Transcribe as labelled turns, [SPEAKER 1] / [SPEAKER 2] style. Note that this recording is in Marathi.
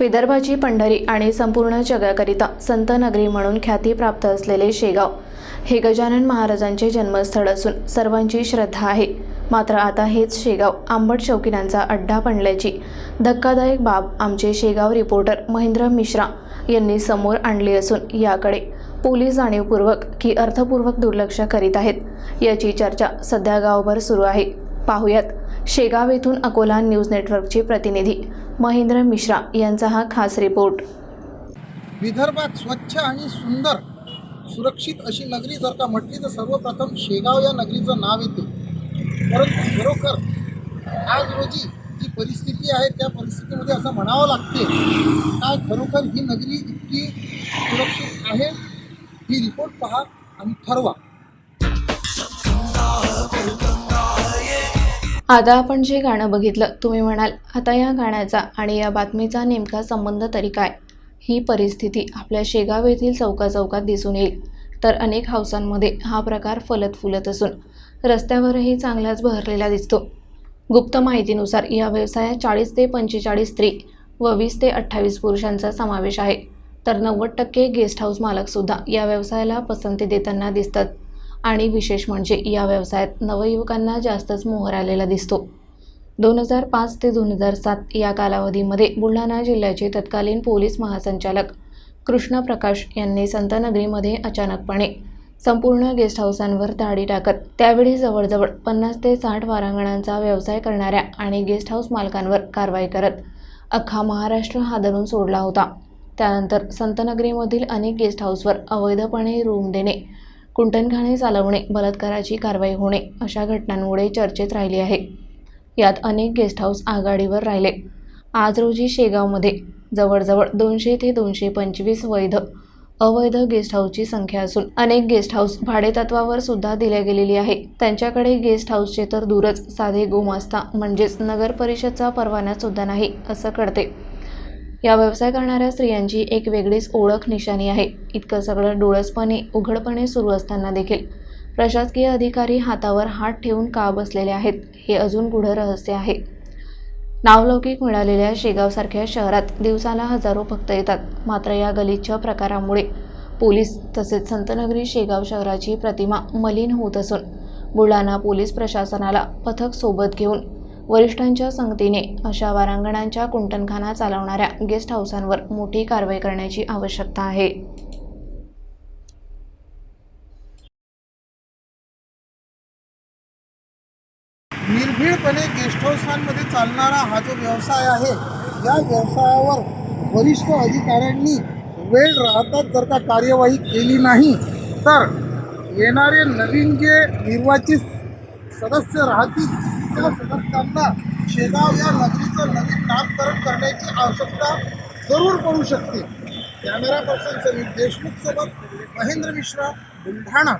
[SPEAKER 1] विदर्भाची पंढरी आणि संपूर्ण जगाकरिता संत नगरी म्हणून ख्याती प्राप्त असलेले शेगाव हे गजानन महाराजांचे जन्मस्थळ असून सर्वांची श्रद्धा आहे. मात्र आता हेच शेगाव आंबट चौकीनांचा अड्डा बनल्याची धक्कादायक बाब आमचे शेगाव रिपोर्टर महेंद्र मिश्रा यांनी समोर आणली असून याकडे पोलीस जाणीवपूर्वक की अर्थपूर्वक दुर्लक्ष करीत आहेत. याची चर्चा सध्या गावभर सुरू आहे. पाहुयात शेगाव येथून अकोला न्यूज नेटवर्कचे प्रतिनिधी महेंद्र मिश्रा यांचा हा खास रिपोर्ट.
[SPEAKER 2] विदर्भात स्वच्छ आणि सुंदर सुरक्षित अशी नगरी जर का म्हटली तर सर्वप्रथम शेगाव या नगरीचं नाव येते. परंतु खरोखर आज रोजी जी परिस्थिती आहे त्या परिस्थितीमध्ये असं म्हणावं लागते काय खरोखर ही नगरी इतकी सुरक्षित आहे? ही रिपोर्ट पहा आणि ठरवा.
[SPEAKER 1] आता आपण जे गाणं बघितलं तुम्ही म्हणाल आता या गाण्याचा आणि या बातमीचा नेमका संबंध तरी काय? ही परिस्थिती आपल्या शेगाव येथील चौका चौकात दिसून येईल. तर अनेक हाऊसांमध्ये हा प्रकार फलत फुलत असून रस्त्यावरही चांगलाच बहरलेला दिसतो. गुप्त माहितीनुसार या व्यवसायात चाळीस ते पंचेचाळीस स्त्री व वीस ते अठ्ठावीस पुरुषांचा समावेश आहे. तर नव्वद टक्के गेस्ट हाऊस मालकसुद्धा या व्यवसायाला पसंती देताना दिसतात. आणि विशेष म्हणजे या व्यवसायात नवयुवकांना जास्तच मोहर आलेला दिसतो. दोन हजार पाच ते दोन हजार सात या कालावधीमध्ये बुलढाणा जिल्ह्याचे तत्कालीन पोलीस महासंचालक कृष्ण प्रकाश यांनी संतनगरीमध्ये अचानकपणे संपूर्ण गेस्ट हाऊसांवर धाडी टाकत त्यावेळी जवळजवळ पन्नास ते साठ वारांगणांचा व्यवसाय करणाऱ्या आणि गेस्ट हाऊस मालकांवर कारवाई करत अख्खा महाराष्ट्र हादरून सोडला होता. त्यानंतर संतनगरीमधील अनेक गेस्ट हाऊसवर अवैधपणे रूम देणे कुंटणखाणे चालवणे बलात्काराची कारवाई होणे अशा घटनांमुळे चर्चेत राहिली आहे. यात अनेक गेस्ट हाऊस आघाडीवर राहिले. आज रोजी शेगावमध्ये जवळजवळ दोनशे ते दोनशे पंचवीस वैध अवैध गेस्ट हाऊसची संख्या असून अनेक गेस्ट हाऊस भाडेतत्वावर सुद्धा दिल्या गेलेली आहे. त्यांच्याकडे गेस्ट हाऊसचे तर दूरच साधे गोमास्ता म्हणजेच नगर परिषदचा परवाना सुद्धा नाही असं कळते. या व्यवसाय करणाऱ्या स्त्रियांची एक वेगळीच ओळख निशाणी आहे. इतकं सगळं डोळसपणे उघडपणे सुरू असताना देखील प्रशासकीय अधिकारी हातावर हात ठेवून का बसलेले आहेत हे अजून गूढ रहस्य आहे. नावलौकिक मिळालेल्या शेगावसारख्या शहरात दिवसाला हजारो भक्त येतात. मात्र या गलिच्छ प्रकारामुळे पोलीस तसेच संतनगरी शेगाव शहराची प्रतिमा मलिन होत असून बुलढाणा पोलीस प्रशासनाला पथक सोबत घेऊन वरिष्ठांच्या संगतीने अशा वारांगणांच्या कुंटणखाना चालवणाऱ्या गेस्ट हाऊसांवर मोठी कारवाई करण्याची आवश्यकता आहे.
[SPEAKER 2] निर्भीडपणे गेस्ट हाऊसांमध्ये चालणारा हा जो व्यवसाय आहे या व्यवसायावर वरिष्ठ अधिकाऱ्यांनी वेळ राहतात जर का कार्यवाही केली नाही तर येणारे नवीन जे निर्वाचित सदस्य राहतील त्या सदस्यांना शेगाव या नगरीचं नवीन नामकरण करण्याची आवश्यकता जरूर पडू शकते. कॅमेरा पर्सन समीर देशमुख सोबत महेंद्र मिश्रा बुलढाणा.